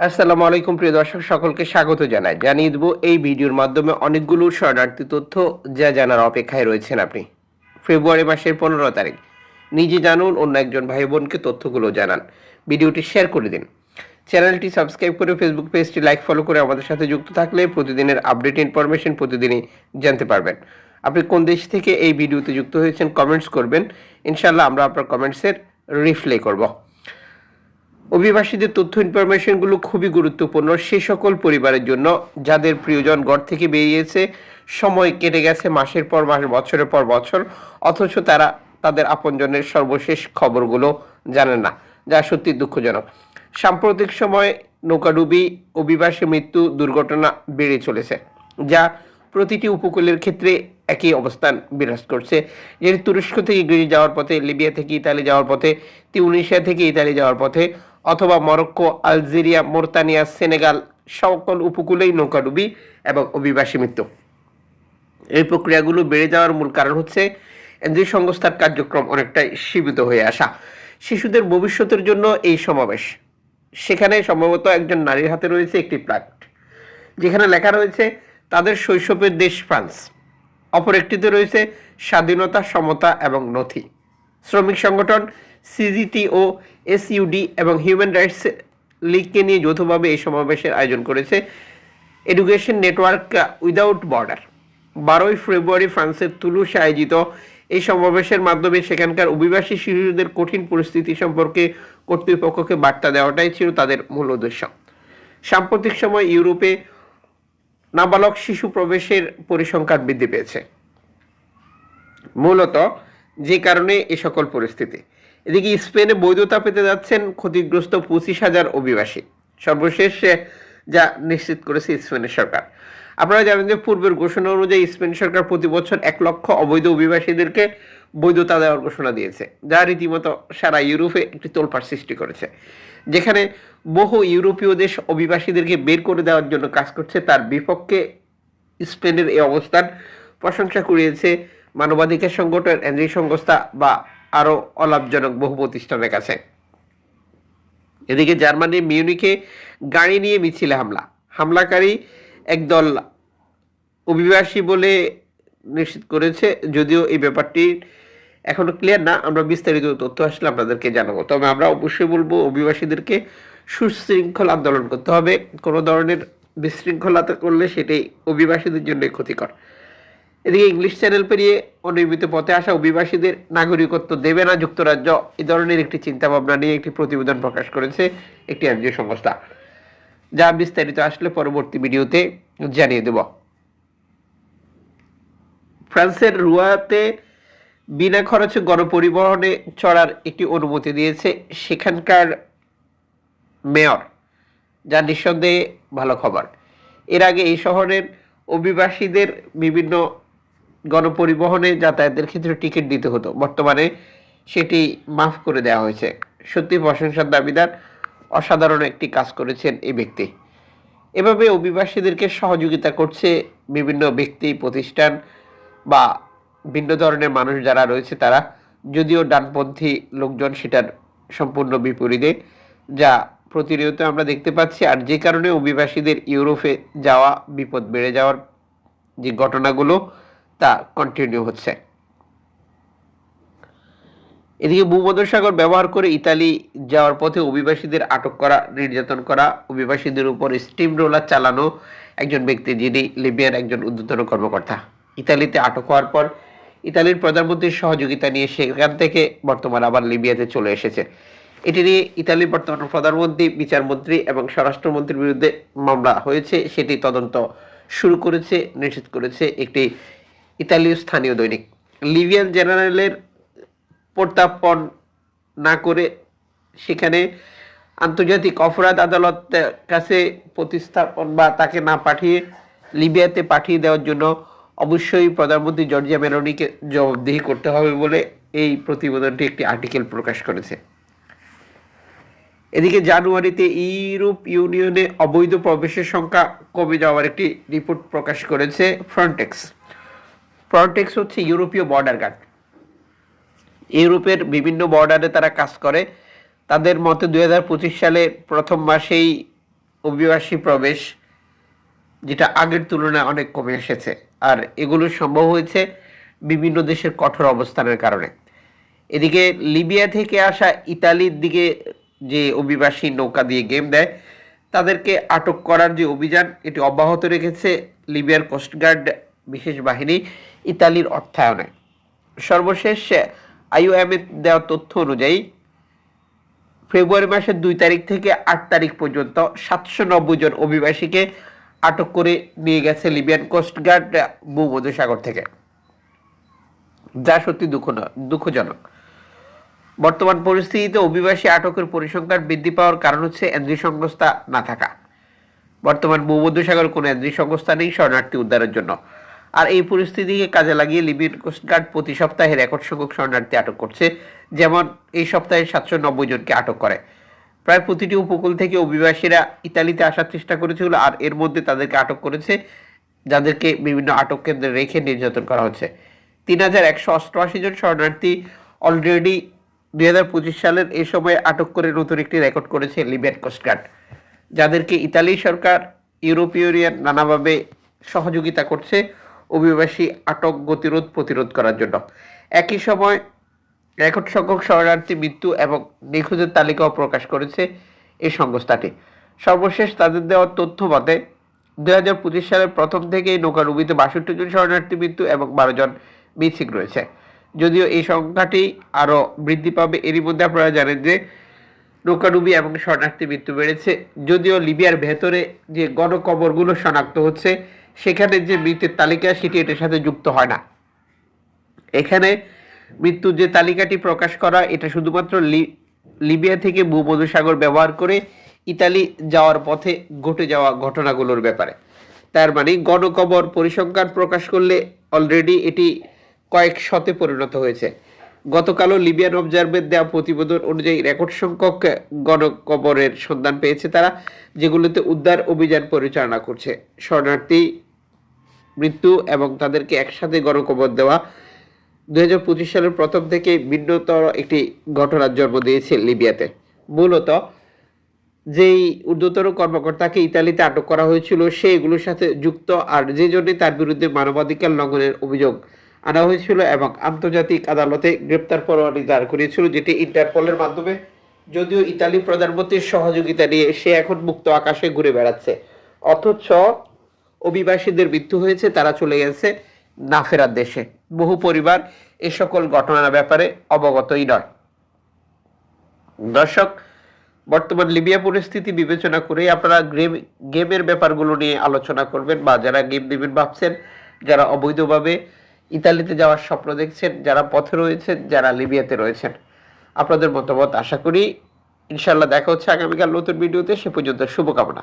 আসসালামু আলাইকুম, প্রিয় দর্শক, সকলকে স্বাগত জানাই। জানিয়ে দেবো এই ভিডিওর মাধ্যমে অনেকগুলো শরণার্থী তথ্য যা জানার অপেক্ষায় রয়েছেন আপনি। ফেব্রুয়ারি মাসের পনেরো তারিখ। নিজে জানুন, অন্য একজন ভাই বোনকে তথ্যগুলো জানান। ভিডিওটি শেয়ার করে দিন। চ্যানেলটি সাবস্ক্রাইব করে ফেসবুক পেজটি লাইক, ফলো করে আমাদের সাথে যুক্ত থাকলে প্রতিদিনের আপডেট, ইনফরমেশন প্রতিদিনই জানতে পারবেন। আপনি কোন দেশ থেকে এই ভিডিওতে যুক্ত হয়েছেন, কমেন্টস করবেন। ইনশাল্লাহ আমরা আপনার কমেন্টসের রিপ্লাই করব। অভিবাসীদের তথ্য ইনফরমেশনগুলো খুবই গুরুত্বপূর্ণ সে সকল পরিবারের জন্য, যাদের প্রিয়জন ঘর থেকে বেরিয়েছে, সময় কেটে গেছে মাসের পর মাস, বছরের পর বছর, অথচ তারা তাদের আপনজনের সর্বশেষ খবরগুলো জানে না, যা সত্যি দুঃখজনক। সাম্প্রতিক সময়ে নৌকাডুবি অভিবাসী মৃত্যু দুর্ঘটনা বেড়ে চলেছে, যা প্রতিটি উপকূলের ক্ষেত্রে একই অবস্থান বিরাজ করছে। যেটি তুরস্ক থেকে গ্রিস যাওয়ার পথে, লিবিয়া থেকে ইতালি যাওয়ার পথে, তিউনিশিয়া থেকে ইতালি যাওয়ার পথে অথবা মরক্কো, আলজেরিয়া, মোরতানিয়া, সেনেগাল সকল উপকূলেই নৌকাডুবি এবং অভিবাসী মৃত্যু। এই প্রক্রিয়াগুলো বেড়ে যাওয়ার মূল কারণ হচ্ছে এনজিও সংস্থার কার্যক্রম অনেকটাই সীমিত হয়ে আসা। শিশুদের ভবিষ্যতের জন্য এই সমাবেশ। সেখানে সম্ভবত একজন নারীর হাতে রয়েছে একটি প্লাট যেখানে লেখা রয়েছে, তাদের শৈশবের দেশ ফ্রান্স। অপর একটিতে রয়েছে, স্বাধীনতা, সমতা এবং নথি। শ্রমিক সংগঠন সিজিটি ও এসইউডি এবং হিউম্যান রাইটস লীগকে নিয়ে যৌথভাবে এই সমাবেশের আয়োজন করেছে এডুকেশন নেটওয়ার্ক উইদাউট বর্ডার বারোই ফেব্রুয়ারি ফ্রান্সের তুলুসে আয়োজিত এই সমাবেশের মাধ্যমে সেখানকার অভিবাসী শিশুদের কঠিন পরিস্থিতি সম্পর্কে কর্তৃপক্ষকে বার্তা দেওয়াটাই ছিল তাদের মূল উদ্দেশ্য। সাম্প্রতিক সময় ইউরোপে নাবালক শিশু প্রবেশের পরিসংখ্যান বৃদ্ধি পেয়েছে। মূলত যে কারণে এ সকল পরিস্থিতি। এদিকে স্পেনে বৈধতা পেতে যাচ্ছেন ক্ষতিগ্রস্ত পঁচিশ হাজার অভিবাসী। সর্বশেষ যা নিশ্চিত করেছে স্পেনের সরকার। আপনারা জানেন যে পূর্বের ঘোষণা অনুযায়ী স্পেন সরকার প্রতি বছর এক লক্ষ অবৈধ অভিবাসীদেরকে বৈধতা দেওয়ার ঘোষণা দিয়েছে, যা রীতিমতো সারা ইউরোপে একটি তোলপাড় সৃষ্টি করেছে। যেখানে বহু ইউরোপীয় দেশ অভিবাসীদেরকে বের করে দেওয়ার জন্য কাজ করছে, তার বিপক্ষে স্পেনের এই অবস্থান প্রশংসা কুড়িয়েছে মানবাধিকার সংগঠন এনজি সংস্থা বা আরও অলাভজনক বহু প্রতিষ্ঠানের কাছে। এদিকে জার্মানির মিউনিকে গাড়ি নিয়ে মিছিলে হামলা। হামলাকারী একদল অভিবাসী বলে নিশ্চিত করেছে, যদিও এই ব্যাপারটি এখনও ক্লিয়ার না। আমরা বিস্তারিত তথ্য আসলে আপনাদেরকে জানাব। তবে আমরা অবশ্যই বলব, অভিবাসীদেরকে সুশৃঙ্খল আন্দোলন করতে হবে। কোনো ধরনের বিশৃঙ্খলতা করলে সেটাই অভিবাসীদের জন্য ক্ষতিকর। এদিকে ইংলিশ চ্যানেল পেরিয়ে অনিয়মিত পথে আসা অভিবাসীদের নাগরিকত্ব দেবে না যুক্তরাজ্য। এ ধরনের একটি চিন্তাভাবনা নিয়ে একটি প্রতিবেদন প্রকাশ করেছে একটি এনজিও সংস্থা। যা বিস্তারিত আসলে পরবর্তী ভিডিওতে জানিয়ে দেব। ফ্রান্সের রুয়াতে বিনা খরচে গণপরিবহনে চড়ার একটি অনুমতি দিয়েছে সেখানকার মেয়র, যা নিঃসন্দেহে ভালো খবর। এর আগে এই শহরের অভিবাসীদের বিভিন্ন গণপরিবহনে যাতায়াতের ক্ষেত্রে টিকিট দিতে হতো। বর্তমানে সেটি মাফ করে দেওয়া হয়েছে। সত্যি প্রশংসার দাবিদার অসাধারণ একটি কাজ করেছেন এই ব্যক্তি। এভাবে অভিবাসীদেরকে সহযোগিতা করছে বিভিন্ন ব্যক্তি, প্রতিষ্ঠান বা ভিন্ন ধরনের মানুষ যারা রয়েছে তারা। যদিও ডানপন্থী লোকজন সেটার সম্পূর্ণ বিপরীতে, যা প্রতিনিয়ত আমরা দেখতে পাচ্ছি। আর যে কারণে অভিবাসীদের ইউরোপে যাওয়া, বিপদ বেড়ে যাওয়ার যে ঘটনাগুলো তা কন্টিনিউ হচ্ছে। এদিকে ভূমধ্যসাগর ব্যবহার করে ইতালি যাওয়ার পথে অভিবাসীদের আটক করা, নির্যাতন করা, অভিবাসীদের উপর স্টিম রোলার চালানো একজন ব্যক্তি যিনি লিবিয়ার একজন ঊর্ধ্বতন কর্মকর্তা। ইতালিতে আটক হওয়ার পর ইতালির প্রধানমন্ত্রীর সহযোগিতা নিয়ে সেখান থেকে বর্তমান আবার লিবিয়াতে চলে এসেছে। এটি নিয়ে ইতালির বর্তমান প্রধানমন্ত্রী, বিচারমন্ত্রী এবং স্বরাষ্ট্রমন্ত্রীর বিরুদ্ধে মামলা হয়েছে। সেটি তদন্ত শুরু করেছে, নিশ্চিত করেছে একটি ইতালীয় স্থানীয় দৈনিক। লিবিয়ান জেনারেলের প্রত্যাপন না করে সেখানে আন্তর্জাতিক অপরাধ আদালতের কাছে প্রতিস্থাপন বা তাকে না পাঠিয়ে লিবিয়াতে পাঠিয়ে দেওয়ার জন্য অবশ্যই প্রধানমন্ত্রী জর্জিয়া মেলোনিকে জবাবদিহি করতে হবে বলে এই প্রতিবেদনটি একটি আর্টিকেল প্রকাশ করেছে। এদিকে জানুয়ারিতে ইউরোপ ইউনিয়নে অবৈধ প্রবেশের সংখ্যা কমে যাওয়ার একটি রিপোর্ট প্রকাশ করেছে ফ্রন্টেক্স ফ্রন্টেক্স হচ্ছে ইউরোপীয় বর্ডার গার্ড ইউরোপের বিভিন্ন বর্ডারে তারা কাজ করে। তাদের মতে দুই হাজার পঁচিশ সালে প্রথম মাসেই অভিবাসী প্রবেশ, যেটা আগের তুলনায় অনেক কমে এসেছে। আর এগুলো সম্ভব হয়েছে বিভিন্ন দেশের কঠোর অবস্থানের কারণে। এদিকে লিবিয়া থেকে আসা ইতালির দিকে যে অভিবাসী নৌকা দিয়ে গেম দেয়, তাদেরকে আটক করার যে অভিযান, এটি অব্যাহত রেখেছে লিবিয়ার কোস্টগার্ড বিশেষ বাহিনী। ইতালির অর্থায়নে। সর্বশেষ আইওএমের দেওয়া তথ্য অনুযায়ী, ফেব্রুয়ারি মাসের দুই তারিখ থেকে আট তারিখ পর্যন্ত সাতশো নব্বই জন অভিবাসীকে আটক করে নিয়ে গেছে লিবিয়ান কোস্টগার্ড ভূমধ্যসাগর থেকে। যা সত্যি দুঃখ দুঃখজনক। বর্তমান পরিস্থিতিতে অভিবাসী আটকের পরিসংখ্যান বৃদ্ধি পাওয়ার কারণ হচ্ছে এনজি সংস্থা না থাকা। বর্তমান ভূমধ্যসাগর কোনো এনজি সংস্থা নেই শরণার্থী উদ্ধারের জন্য। আর এই পরিস্থিতিকে কাজে লাগিয়ে লিবিয়ান কোস্টগার্ড প্রতি সপ্তাহে রেকর্ড সংখ্যক শরণার্থী আটক করছে, যেমন এই সপ্তাহে সাতশো নব্বই জনকে আটক করে। প্রায় প্রতিটি উপকূল থেকে অভিবাসীরা ইতালিতে আসার চেষ্টা করেছিল, আর এর মধ্যে তাদেরকে আটক করেছে, যাদেরকে বিভিন্ন আটক কেন্দ্রে রেখে নির্যাতন করা হচ্ছে। তিন হাজার একশো অষ্টআশি জন শরণার্থী অলরেডি দুই হাজার পঁচিশ সালের এই সময় আটক করে নতুন একটি রেকর্ড করেছে লিবিয়ান কোস্টগার্ড যাদেরকে ইতালি সরকার, ইউরোপীয় ইউনিয়ন নানাভাবে সহযোগিতা করছে অভিবাসী আটক গতিরোধ প্রতিরোধ করার জন্য। একই সময় রেকর্ড সংখ্যক শরণার্থী মৃত্যু এবং নিখোঁজের তালিকাও প্রকাশ করেছে এই সংস্থাটি। সর্বশেষ তাদের দেওয়া তথ্য মতে পঁচিশ সালের প্রথম থেকেই নৌকাডুবিতে বাষট্টি জন শরণার্থী মৃত্যু এবং বারো জন মিসিং রয়েছে। যদিও এই সংখ্যাটি আরও বৃদ্ধি পাবে, এরই মধ্যে আপনারা জানেন যে নৌকাডুবি এবং শরণার্থী মৃত্যু বেড়েছে। যদিও লিবিয়ার ভেতরে যে গণকবরগুলো শনাক্ত হচ্ছে, সেখানে যে মৃত্যুর তালিকা, সেটি এটার সাথে যুক্ত হয় না। এখানে মৃত্যুর যে তালিকাটি প্রকাশ করা, এটা শুধুমাত্র লিবিয়া থেকে ভূমধ্যসাগর ব্যবহার করে ইতালি যাওয়ার পথে ঘটে যাওয়া ঘটনাগুলোর ব্যাপারে। তার মানে গণকবর পরিসংখ্যান প্রকাশ করলে অলরেডি এটি কয়েক শতে পরিণত হয়েছে। গতকালও লিবিয়ান অবজারভের দেওয়া প্রতিবেদন অনুযায়ী রেকর্ড সংখ্যক গণকবরের সন্ধান পেয়েছে তারা, যেগুলোতে উদ্ধার অভিযান পরিচালনা করছে। শরণার্থী মৃত্যু এবং তাদেরকে একসাথে গণকবর দেওয়া। দুই হাজার পঁচিশ সালের প্রথম থেকে ভিন্নতর একটি ঘটনার জন্ম দিয়েছে লিবিয়াতে। মূলত যেই ঊর্ধ্বতর কর্মকর্তাকে ইতালিতে আটক করা হয়েছিল, সে এগুলোর সাথে যুক্ত, আর যে জন্য তার বিরুদ্ধে মানবাধিকার লঙ্ঘনের অভিযোগ আনা হয়েছিল এবং আন্তর্জাতিক আদালতে গ্রেপ্তার পরোয়ানি দাঁড় করিয়েছিল যেটি ইন্টারপোলের মাধ্যমে যদিও ইতালি প্রধানমন্ত্রীর সহযোগিতা নিয়ে সে এখন মুক্ত আকাশে ঘুরে বেড়াচ্ছে। অথচ অভিবাসীদের মৃত্যু হয়েছে, তারা চলে গেছে না ফেরার দেশে। বহু পরিবার এ সকল ঘটনার ব্যাপারে অবগতই নয়। দর্শক, বর্তমান লিবিয়া পরিস্থিতি বিবেচনা করে আপনারা গেম, গেমের ব্যাপারগুলো নিয়ে আলোচনা করবেন বা যারা গেম দেবেন ভাবছেন, যারা অবৈধভাবে ইতালিতে যাওয়ার স্বপ্ন দেখছেন, যারা পথে রয়েছেন, যারা লিবিয়াতে রয়েছেন। আপনাদের মতামত আশা করি ইনশাল্লাহ দেখা হচ্ছে আগামীকাল নতুন ভিডিওতে, সে পর্যন্ত শুভকামনা।